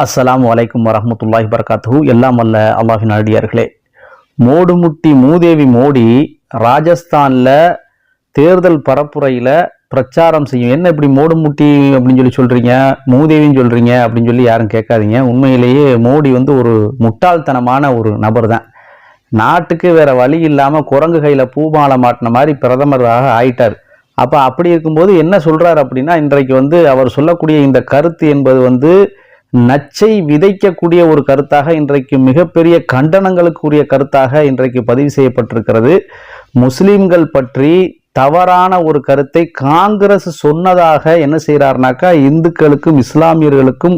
அஸ்லாம் வலைக்கம் வரஹ்மத்துல்லாஹி வரகாத்து எல்லாம் அல்ல அல்லாஹின் அடியார்களே மோடுமுட்டி மூதேவி மோடி ராஜஸ்தானில் தேர்தல் பரப்புரையில் பிரச்சாரம் செய்யும். என்ன இப்படி மோடுமுட்டி அப்படின்னு சொல்லி சொல்கிறீங்க மூதேவின்னு சொல்கிறீங்க அப்படின்னு சொல்லி யாரும் கேட்காதீங்க. உண்மையிலேயே மோடி வந்து ஒரு முட்டாள்தனமான ஒரு நபர் தான் நாட்டுக்கு வேறு வழி இல்லாமல் குரங்கு கையில் பூமாலை மாட்டின மாதிரி பிரதமராக ஆயிட்டார். அப்போ அப்படி இருக்கும்போது என்ன சொல்கிறார் அப்படின்னா இன்றைக்கு வந்து அவர் சொல்லக்கூடிய இந்த கருத்து என்பது வந்து நச்சை விதைக்கக்கூடிய ஒரு கருத்தாக இன்றைக்கு மிகப்பெரிய கண்டனங்களுக்குரிய கருத்தாக இன்றைக்கு பதிவு செய்யப்பட்டிருக்கிறது முஸ்லிம்கள் பற்றி தவறான ஒரு கருத்தை காங்கிரஸ் சொன்னதாக என்ன செய்கிறார்னாக்கா இந்துக்களுக்கும் இஸ்லாமியர்களுக்கும்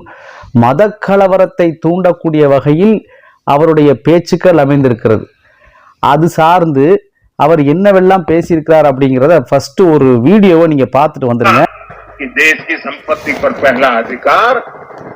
மத கலவரத்தை தூண்டக்கூடிய வகையில் அவருடைய பேச்சுக்கள் அமைந்திருக்கிறது அது சார்ந்து அவர் என்னவெல்லாம் பேசியிருக்கிறார் அப்படிங்கிறத ஃபர்ஸ்ட் ஒரு வீடியோவை நீங்க பார்த்துட்டு வந்துருங்க कि देश की संपत्ति पर पहला अधिकार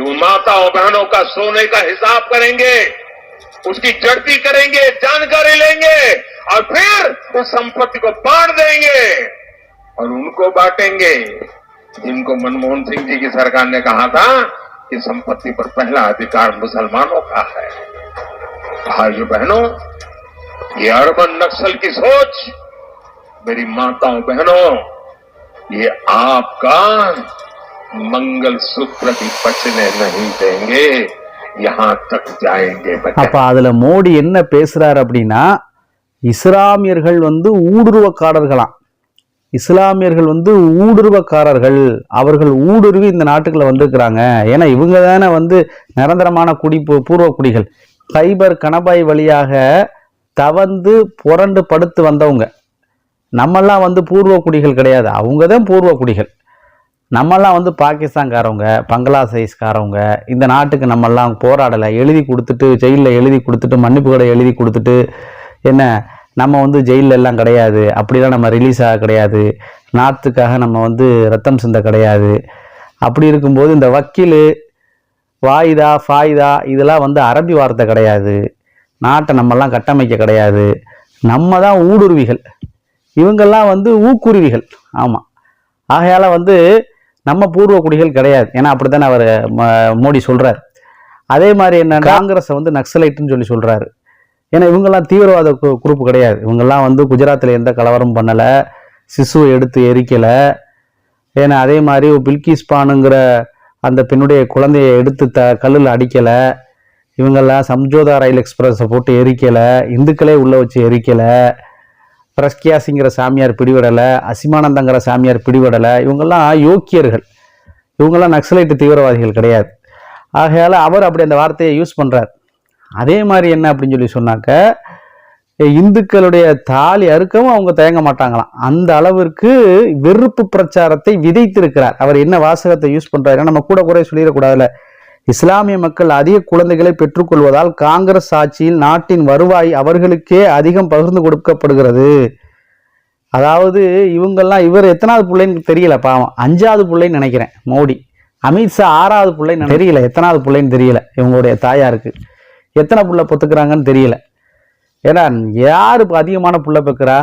कि वो माताओं बहनों का सोने का हिसाब करेंगे, उसकी जड़ती करेंगे, जानकारी लेंगे और फिर उस संपत्ति को बांट देंगे और उनको बांटेंगे। जिनको मनमोहन सिंह जी की सरकार ने कहा था कि संपत्ति पर पहला अधिकार मुसलमानों का है। भाइयों बहनों, ये अर्बन नक्सल की सोच, मेरी माताओं बहनों, ये आपका मंगल सूत्र भी बचने नहीं देंगे यहां तक जाएंगे बच्चे அப்ப அதுல மோடி என்ன பேசுறாரு அப்படின்னா இஸ்லாமியர்கள் வந்து ஊடுருவக்காரர்களாம் இஸ்லாமியர்கள் வந்து ஊடுருவக்காரர்கள் அவர்கள் ஊடுருவி இந்த நாட்டுக்குள்ள வந்திருக்கிறாங்க ஏன்னா இவங்க தானே வந்து நிரந்தரமான குடி பூ- பூர்வ குடிகள் ஃபைபர் கணபாய் வழியாக தவந்து புரண்டு படுத்து வந்தவங்க நம்மெல்லாம் வந்து பூர்வ குடிகள் கிடையாது அவங்க தான் பூர்வ குடிகள் நம்மெல்லாம் வந்து பாகிஸ்தான்காரவங்க பங்களாதேஷ்காரவங்க இந்த நாட்டுக்கு நம்மெல்லாம் போராடலை எழுதி கொடுத்துட்டு ஜெயிலில் எழுதி கொடுத்துட்டு மன்னிப்பு கடை எழுதி கொடுத்துட்டு என்ன நம்ம வந்து ஜெயிலில் எல்லாம் கிடையாது அப்படிலாம் நம்ம ரிலீஸ் ஆக கிடையாது நாட்டுக்காக நம்ம வந்து ரத்தம் சிந்த கிடையாது. அப்படி இருக்கும்போது இந்த வக்கீல் வாயுதா ஃபாயுதா இதெல்லாம் வந்து அரபி வார்த்தை கிடையாது. நாட்டை நம்மெல்லாம் கட்டமைக்க கிடையாது. நம்ம தான் ஊடுருவிகள். இவங்கெல்லாம் வந்து ஊக்குருவிகள். ஆமாம் ஆகையால் வந்து நம்ம பூர்வ குடிகள் கிடையாது. ஏன்னா அப்படித்தானே அவர் மோடி சொல்றார். அதே மாதிரி என்ன காங்கிரஸை வந்து நக்சலைட்டுன்னு சொல்லி சொல்றாரு. ஏன்னா இவங்கெல்லாம் தீவிரவாத கு- குரூப் கிடையாது. இவங்கெல்லாம் வந்து குஜராத்தில் எந்த கலவரம் பண்ணலை சிசுவை எடுத்து எரிக்கலை. ஏன்னா அதே மாதிரி பில்கிஸ் பானுங்கிற அந்த பெண்ணுடைய குழந்தையை எடுத்து த கல்லில் அடிக்கலை. இவங்கெல்லாம் சம்ஜோதா ரயில் எக்ஸ்பிரஸை போட்டு எரிக்கலை. இந்துக்களே உள்ளே வச்சு எரிக்கலை. பிரஸ்கியாசிங்கிற சாமியார் பிடிபடலை அசிமானந்தங்கிற சாமியார் பிடிபடலை இவங்கெல்லாம் யோக்கியர்கள். இவங்கெல்லாம் நக்சலைட்டு தீவிரவாதிகள் கிடையாது. ஆகையால் அவர் அப்படி அந்த வார்த்தையை யூஸ் பண்ணுறார் அதே மாதிரி என்ன அப்படின்னு சொல்லி சொன்னாக்க இந்துக்களுடைய தாலி அறுக்கவும் அவங்க தயங்க மாட்டாங்களாம். அந்த அளவிற்கு வெறுப்பு பிரச்சாரத்தை விதைத்திருக்கிறார். அவர் என்ன வாசகத்தை யூஸ் பண்ணுறாருன்னா நம்ம கூட குறை சொல்லிடக்கூடாதுல்ல. இஸ்லாமிய மக்கள் அதிக குழந்தைகளை பெற்றுக்கொள்வதால் காங்கிரஸ் ஆட்சியில் நாட்டின் வருவாய் அவர்களுக்கே அதிகம் பகிர்ந்து கொடுக்கப்படுகிறது. அதாவது இவங்கெல்லாம் இவர் எத்தனாவது பிள்ளைன்னு தெரியல பாவம். அஞ்சாவது பிள்ளைன்னு நினைக்கிறேன் மோடி. அமித்ஷா ஆறாவது பிள்ளைன்னு தெரியல எத்தனாவது பிள்ளைன்னு தெரியல இவங்களுடைய தாயாருக்கு. எத்தனை புள்ள பொத்துக்கிறாங்கன்னு தெரியல. ஏன்னா யார் இப்போ அதிகமான புள்ள பெக்கிறா?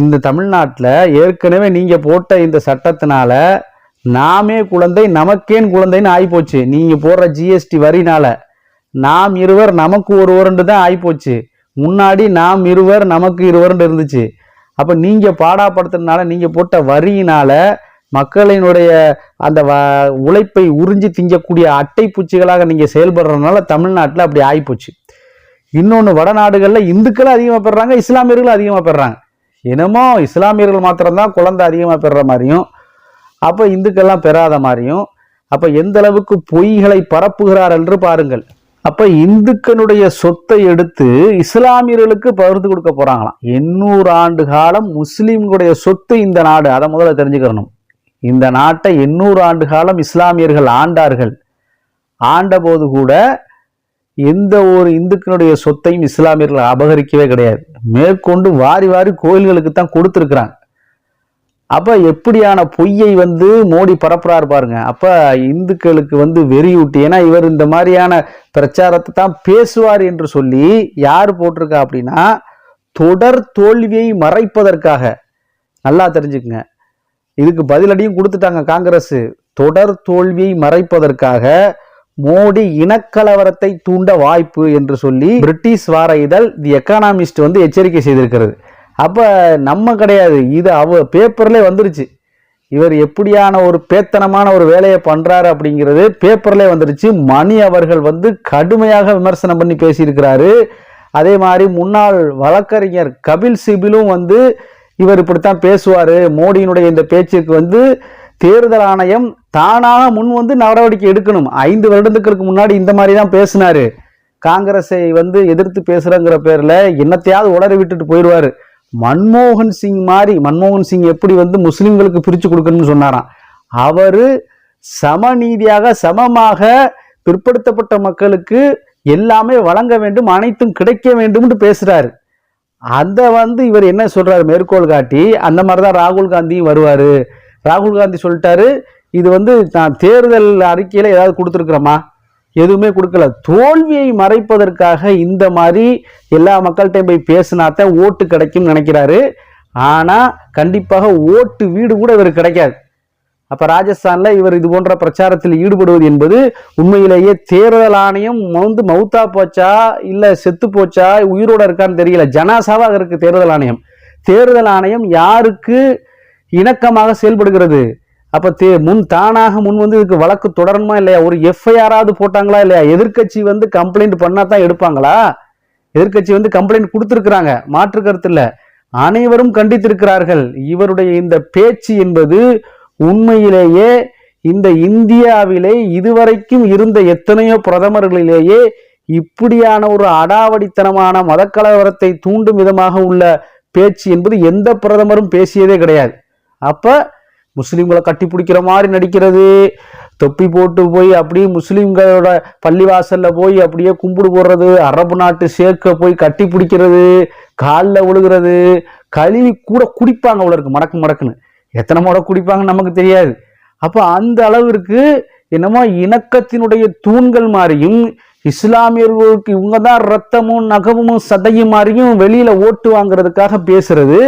இந்த தமிழ்நாட்டில் ஏற்கனவே நீங்கள் போட்ட இந்த சட்டத்தினால நாமே குழந்தை நமக்கேன் குழந்தைன்னு ஆகிப்போச்சு நீங்கள் போடுற ஜிஎஸ்டி வரினால. நாம் இருவர் நமக்கு ஒருவருண்டு தான் ஆகிப்போச்சு முன்னாடி நாம் இருவர் நமக்கு இருவருண்டு இருந்துச்சு. அப்போ நீங்கள் பாடாப்படுத்துறதுனால நீங்கள் போட்ட வரியினால மக்களினுடைய அந்த வ உழைப்பை உறிஞ்சி திங்கக்கூடிய அட்டை பூச்சிகளாக நீங்கள் செயல்படுறதுனால தமிழ்நாட்டில் அப்படி ஆகிப்போச்சு இன்னொன்று வடநாடுகளில் இந்துக்களும் அதிகமாக பெறுறாங்க இஸ்லாமியர்களும் அதிகமாக பெறுறாங்க. என்னமோ இஸ்லாமியர்கள் மாத்திரம்தான் குழந்தை அதிகமாக பெறுற மாதிரியும் அப்போ இந்துக்கள்லாம் பெறாத மாதிரியும் அப்போ எந்த அளவுக்கு பொய்களை பரப்புகிறார் என்று பாருங்கள். அப்போ இந்துக்களுடைய சொத்தை எடுத்து இஸ்லாமியர்களுக்கு பகிர்ந்து கொடுக்க போகிறாங்களாம் எண்ணூறு ஆண்டு காலம் முஸ்லீம்களுடைய சொத்து இந்த நாடு அதை முதல்ல தெரிஞ்சுக்கிறணும் இந்த நாட்டை எண்ணூறு ஆண்டு காலம் இஸ்லாமியர்கள் ஆண்டார்கள். ஆண்டபோது கூட எந்த ஒரு இந்துக்களுடைய சொத்தையும் இஸ்லாமியர்கள் அபகரிக்கவே கிடையாது. மேற்கொண்டு வாரி வாரி கோயில்களுக்கு தான் கொடுத்துருக்குறாங்க. அப்போ எப்படியான பொய்யை வந்து மோடி பரப்புறாரு பாருங்க. அப்போ இந்துக்களுக்கு வந்து வெறியூட்டி ஏன்னா இவர் இந்த மாதிரியான பிரச்சாரத்தை தான் பேசுவார் என்று சொல்லி யார் போட்டிருக்கா அப்படின்னா தொடர் தோல்வியை மறைப்பதற்காக. நல்லா தெரிஞ்சுக்குங்க. இதுக்கு பதிலடியும் கொடுத்துட்டாங்க காங்கிரஸ். தொடர் தோல்வியை மறைப்பதற்காக மோடி இனக்கலவரத்தை தூண்ட வாய்ப்பு என்று சொல்லி பிரிட்டிஷ் வார இதழ் தி எக்கானாமிஸ்ட் வந்து எச்சரிக்கை செய்திருக்கிறது. அப்போ நம்ம கிடையாது. இது அவ பேப்பர்லேயே வந்துருச்சு. இவர் எப்படியான ஒரு பேத்தனமான ஒரு வேலையை பண்ணுறாரு அப்படிங்கிறது பேப்பர்லேயே வந்துருச்சு. மணி அவர்கள் வந்து கடுமையாக விமர்சனம் பண்ணி பேசியிருக்கிறாரு. அதே மாதிரி முன்னாள் வழக்கறிஞர் கபில் சிபிலும் வந்து இவர் இப்படித்தான் பேசுவார். மோடியினுடைய இந்த பேச்சுக்கு வந்து தேர்தல் ஆணையம் தானாக முன் வந்து நடவடிக்கை எடுக்கணும். ஐந்து வருடத்துக்கு முன்னாடி இந்த மாதிரி தான் பேசினாரு. காங்கிரஸை வந்து எதிர்த்து பேசுகிறேங்கிற பேரில் என்னத்தையாவது உளறி விட்டுட்டு போயிடுவார். மன்மோகன் சிங் மாதிரி மன்மோகன் சிங் எப்படி வந்து முஸ்லீம்களுக்கு பிரித்து கொடுக்கணும்னு சொன்னாராம். அவர் சமநீதியாக சமமாக பிற்படுத்தப்பட்ட மக்களுக்கு எல்லாமே வழங்க வேண்டும் அனைத்தும் கிடைக்க வேண்டும்னு பேசுகிறாரு அந்த வந்து இவர் என்ன சொல்கிறாரு மேற்கோள் காட்டி அந்த மாதிரி தான் ராகுல் காந்தியும் வருவார். ராகுல் காந்தி சொல்லிட்டாரு இது வந்து நான் தேர்தல் அறிக்கையில் ஏதாவது கொடுத்துருக்குறோமா எதுவுமே கொடுக்கல. தோல்வியை மறைப்பதற்காக இந்த மாதிரி எல்லா மக்கள்கிட்டையும் போய் பேசினாத்தான் ஓட்டு கிடைக்கும்னு நினைக்கிறாரு. ஆனால் கண்டிப்பாக ஓட்டு வீடு கூட இவர் கிடைக்காது. அப்போ ராஜஸ்தானில் இவர் இது போன்ற பிரச்சாரத்தில் ஈடுபடுவது என்பது உண்மையிலேயே தேர்தல் ஆணையம் வந்து மவுத்தா போச்சா இல்லை செத்து போச்சா உயிரோடு இருக்கான்னு தெரியல. ஜனாசாவாக இருக்குது தேர்தல் ஆணையம். தேர்தல் ஆணையம் யாருக்கு இணக்கமாக செயல்படுகிறது? அப்போ தே முன் தானாக முன் வந்து இதுக்கு வழக்கு தொடரணுமா இல்லையா? ஒரு எஃப்ஐஆராவது போட்டாங்களா இல்லையா? எதிர்க்கட்சி வந்து கம்ப்ளைண்ட் பண்ணால் தான் எடுப்பாங்களா? எதிர்க்கட்சி வந்து கம்ப்ளைண்ட் கொடுத்துருக்குறாங்க. மாற்று கருத்து இல்லை. அனைவரும் கண்டித்திருக்கிறார்கள். இவருடைய இந்த பேச்சு என்பது உண்மையிலேயே இந்த இந்தியாவிலே இதுவரைக்கும் இருந்த எத்தனையோ பிரதமர்களிலேயே இப்படியான ஒரு அடாவடித்தனமான மதக்கலவரத்தை தூண்டும் விதமாக உள்ள பேச்சு என்பது எந்த பிரதமரும் பேசியதே கிடையாது. அப்போ முஸ்லீம்களை கட்டி பிடிக்கிற மாதிரி நடிக்கிறது. தொப்பி போட்டு போய் அப்படியே முஸ்லீம்களோட பள்ளிவாசலில் போய் அப்படியே கும்பிடு போடுறது. அரபு நாட்டு சேர்க்க போய் கட்டி பிடிக்கிறது காலில் விழுகிறது. கழுவி கூட குடிப்பாங்க அவ்வளோ மடக்கு மடக்குன்னு. எத்தனை முறை குடிப்பாங்கன்னு நமக்கு தெரியாது. அப்போ அந்த அளவிற்கு என்னமோ இணக்கத்தினுடைய தூண்கள் மாதிரியும் இஸ்லாமியர்களுக்கு இவங்க தான் ரத்தமும் நகமும் சதையும் மாதிரியும் வெளியில் ஓட்டு வாங்குறதுக்காக பேசுறது.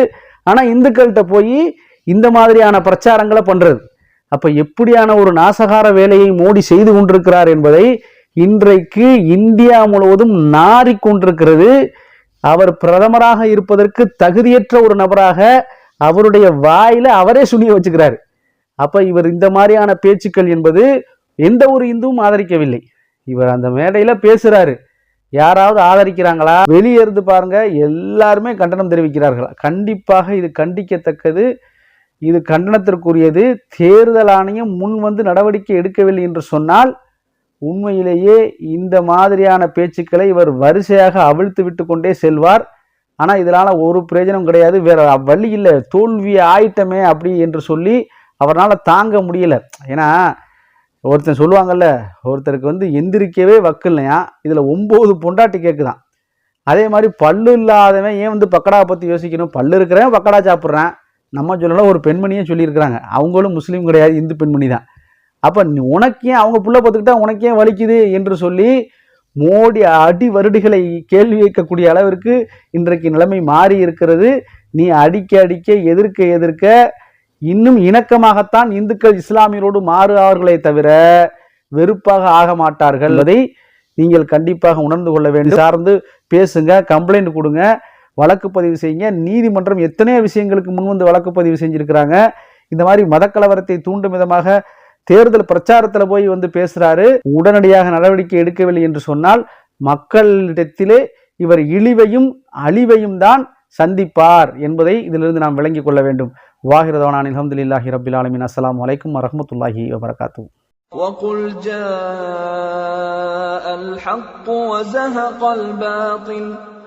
ஆனால் இந்துக்கள்கிட்ட போய் இந்த மாதிரியான பிரச்சாரங்களை பண்றது. அப்ப எப்படியான ஒரு நாசகார வேலையை மோடி செய்து கொண்டிருக்கிறார் என்பதை இன்றைக்கு இந்தியா முழுவதும் நாறிக்கொண்டிருக்கிறது அவர் பிரதமராக இருப்பதற்கு தகுதியற்ற ஒரு நபராக அவருடைய வாயில அவரே சுனிய வச்சுக்கிறாரு. அப்ப இவர் இந்த மாதிரியான பேச்சுக்கள் என்பது எந்த ஒரு இந்துவும் ஆதரிக்கவில்லை. இவர் அந்த மேடையில பேசுறாரு. யாராவது ஆதரிக்கிறாங்களா? வெளியே இருந்து பாருங்க எல்லாருமே கண்டனம் தெரிவிக்கிறார்கள். கண்டிப்பாக இது கண்டிக்கத்தக்கது. இது கண்டனத்திற்குரியது. தேர்தல் ஆணையம் முன் வந்து நடவடிக்கை எடுக்கவில்லை என்று சொன்னால் உண்மையிலேயே இந்த மாதிரியான பேச்சுக்களை இவர் வரிசையாக அவிழ்த்து விட்டு கொண்டே செல்வார். ஆனால் இதனால் ஒரு பிரயோஜனம் கிடையாது. வேற வழி இல்லை. தோல்வி ஆயிட்டமே அப்படி என்று சொல்லி அவரால் தாங்க முடியல. ஏன்னா ஒருத்தன் சொல்லுவாங்கல்ல ஒருத்தருக்கு வந்து எந்திரிக்கவே வக்கில்லையா இதில் ஒம்பது பொண்டாட்டி கேட்குதான் அதே மாதிரி பல்லு இல்லாதவன் ஏன் வந்து பக்கடா பற்றி யோசிக்கணும்? பல்லு இருக்கிறேன் பக்கடா சாப்பிட்றேன். நம்ம சொல்லலாம் ஒரு பெண்மணியே சொல்லியிருக்கிறாங்க. அவங்களும் முஸ்லீம் கிடையாது இந்து பெண்மணி தான். அப்போ உனக்கே அவங்க புள்ள பார்த்துக்கிட்டா உனக்கே வலிக்குது என்று சொல்லி மோடி அடி வருடுகளை கேள்வி வைக்கக்கூடிய அளவிற்கு இன்றைக்கு நிலைமை மாறி இருக்கிறது. நீ அடிக்க அடிக்க எதிர்க்க எதிர்க்க இன்னும் இணக்கமாகத்தான் இந்துக்கள் இஸ்லாமியரோடு மாறுவார்களே தவிர வெறுப்பாக ஆக மாட்டார்கள் என்பதை நீங்கள் கண்டிப்பாக உணர்ந்து கொள்ள வேண்டும். சார்ந்து பேசுங்க கம்ப்ளைண்ட் கொடுங்க. வழக்கு பதிவு செய்யுங்க நீதிமன்றம் எத்தனையோ விஷயங்களுக்கு முன் வந்து வழக்கு பதிவு செஞ்சிருக்கிறாங்க இந்த மாதிரி மதக்கலவரத்தை தூண்டும் விதமாக தேர்தல் பிரச்சாரத்துல போய் வந்து பேசுறாரு உடனடியாக நடவடிக்கை எடுக்கவில்லை என்று சொன்னால் மக்களிடத்திலே இவர் இழிவையும் அழிவையும் தான் சந்திப்பார் என்பதை இதிலிருந்து நாம் விளங்கிக் கொள்ள வேண்டும் வாகிரதவனான் அலமதுல்லாஹி ரபில் ஆலமின் அஸ்லாம் வலைக்கும் வரமத்துல்லாஹி வபரகாத்து وقل جاء الحق وزهق الباطل